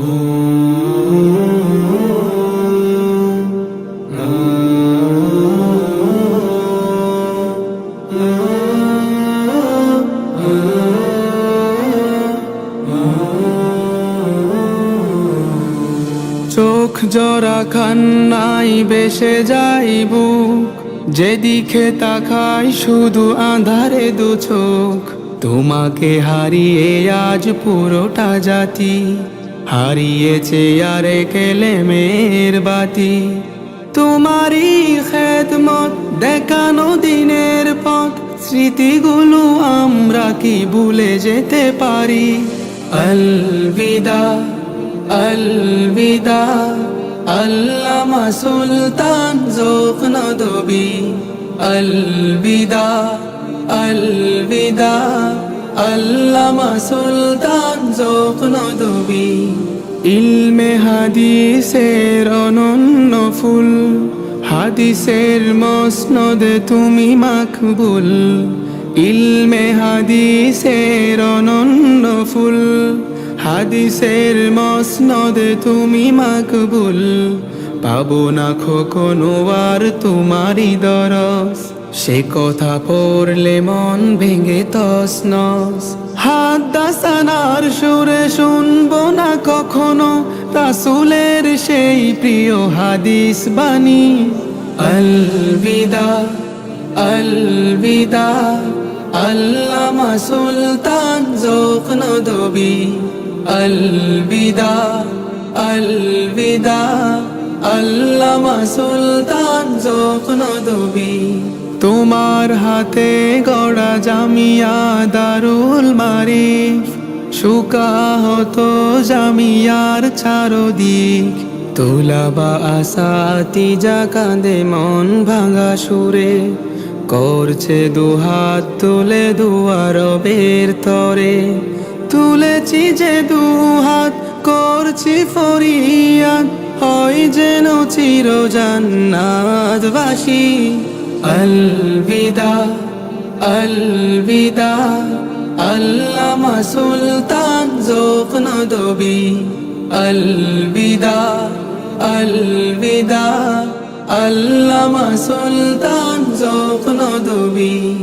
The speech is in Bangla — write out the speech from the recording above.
চোখ জরা খান্নাই বেসে যাই বুক। যেদিকে তাকাই শুধু আধারে দু চোখ। তোমাকে হারিয়ে আজ পুরোটা জাতি। হারিয়েছে আরে কেলে মেয়ের বাতি। তোমারই খেদমত দেখানো দিনের পথ। স্মৃতিগুলো আমরা কি ভুলে যেতে পারি? আলবিদা আলবিদা, আল্লামা সুলতান জোক নদবী। আলবিদা আলবিদা, আল্লামা সুলতান জোক নদবী। ইলমে হাদিসের অনন্য ফুল, হাদিসের মসনদে তুমি মাকবুল। ইলমে হাদিসের অনন্য ফুল, হাদিসের মসনদে তুমি মাকবুল। পাবো না কখনো আর তোমারই দরস, সে কথা পড়লে মন ভেঙে তস নস হাত দাসানার সুরে শুনব কখনো রাসুলের সেই প্রিয় হাদিস বাণী। আলবিদা আলবিদা, আল্লামা সুলতান জোক নদবী। আলবিদা আলবিদা, আল্লামা সুলতান জোক নদবী। তোমার হাতে গড়া জামিয়া দারুল মারিফ। শুকা হতো জামিয়ার চারদিক, তোলাবা আসাতি যা কাঁদে মন ভাঙা সুরে, করছে দুহাত তুলে দুয়ার বের তরে। তুলেছি যে দুহাত, করছি ফরিয়াদ, হয় যেন চির জান্নাতবাসী আলবিদা আলবিদা। আল্লামা সুলতান জোক নদবী আলবিদা আলবিদা আল্লামা সুলতান জোক নদবী।